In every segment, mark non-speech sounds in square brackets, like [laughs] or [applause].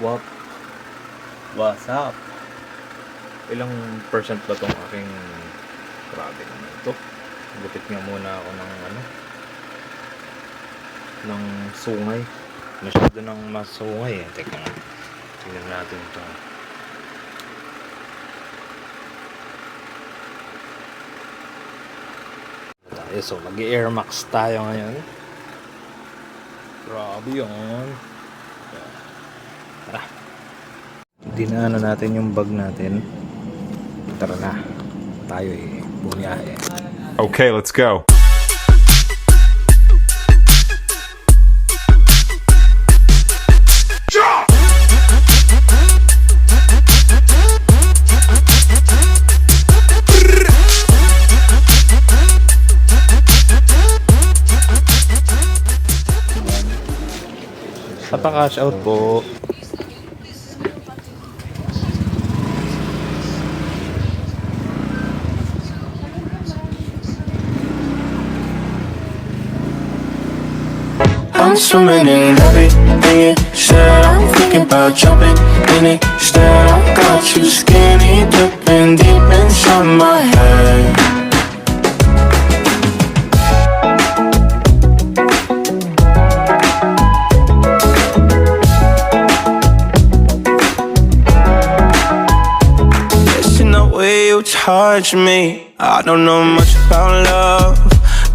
What? What's up? Ilang percent ba tong aking grabe naman ito? Gupit nga muna ako ng ano ng sungay. Masyado ng masungay eh. Teka nga. Tingnan natin ito. tayo. So, mag-Air Max tayo ngayon. Grabe yun. Tara. Dinaanan natin yung bag natin. Tara na. Tayo eh. Bumiyahe. Okay, let's go. Papa-cash out po. I'm swimming in everything you said. I'm thinking about jumping in it. Instead, I got you skinny dipping deep inside my head. Touch me. I don't know much about love,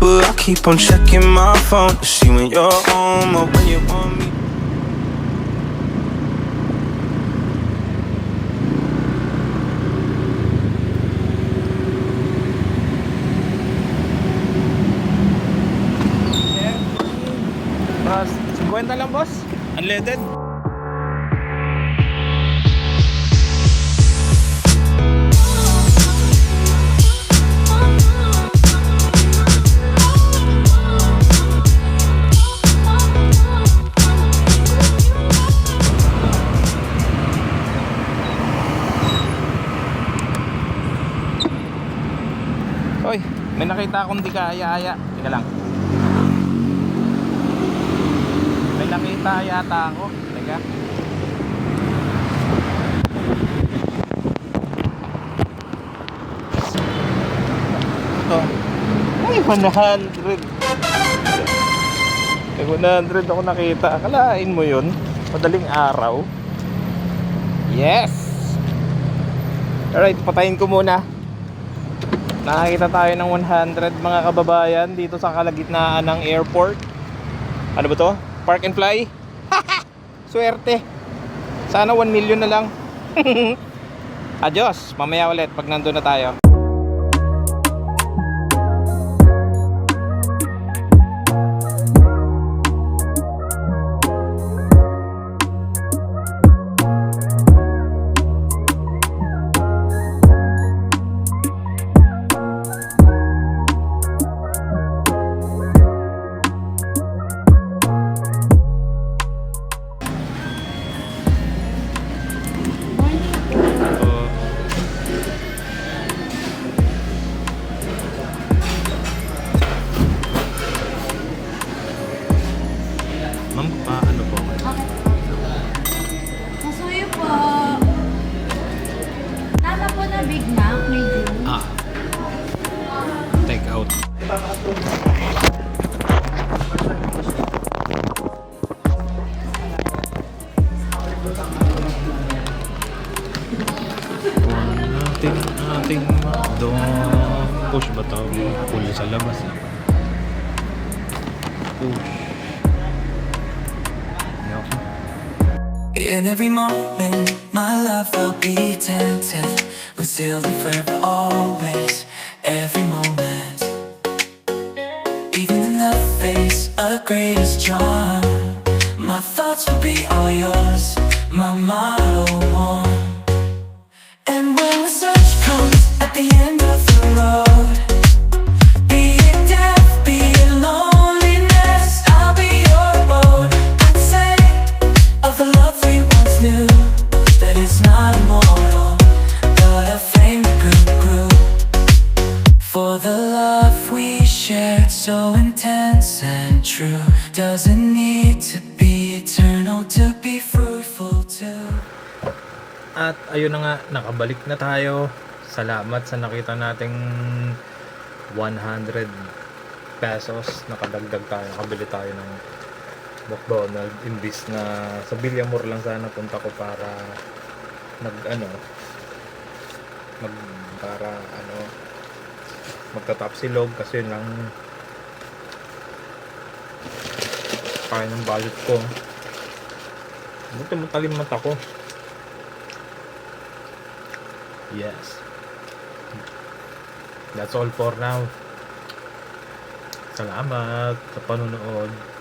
but I keep on checking my phone to see when you're home or when you want me. Boss, 50 lang boss. Unleaded. May nakita akong di kaaya-aya. Teka lang. May nakita yata ako. Teka. Ito. Ay, 100. May 100 ako nakita. Akalain mo yun? Madaling araw. Yes! Alright, patayin ko muna. Nakakita tayo ng 100 mga kababayan dito sa kalagitnaan ng airport. Ano ba to? Park and fly? [laughs] Swerte. Sana 1 million na lang. [laughs] Adios. Mamaya ulit pag nandun na tayo. Ma'am, pa ano po? Masuyo po. Tama po na Big Mac, medium. Ah. Take out. Ating ating doon push ba tawag? Pull sa labas. Push. In every moment, my love will be tempted. We'll still be forever, always. Every moment, even in the face of greatest charm, my thoughts will be all yours. My motto one. And when the search comes at the end of the road, true, doesn't need to be eternal to be fruitful too. At ayun na nga, nakabalik na tayo. Salamat sa nakita nating 100 pesos. Nakadagdag tayo, nakabili tayo ng McDonald. Imbis na sa Villamor lang sana punta ko para mag ano mag para ano magtatap silog kasi lang kaya ng budget ko. Buti mo talim mata ko. Yes. That's all for now. Salamat sa panonood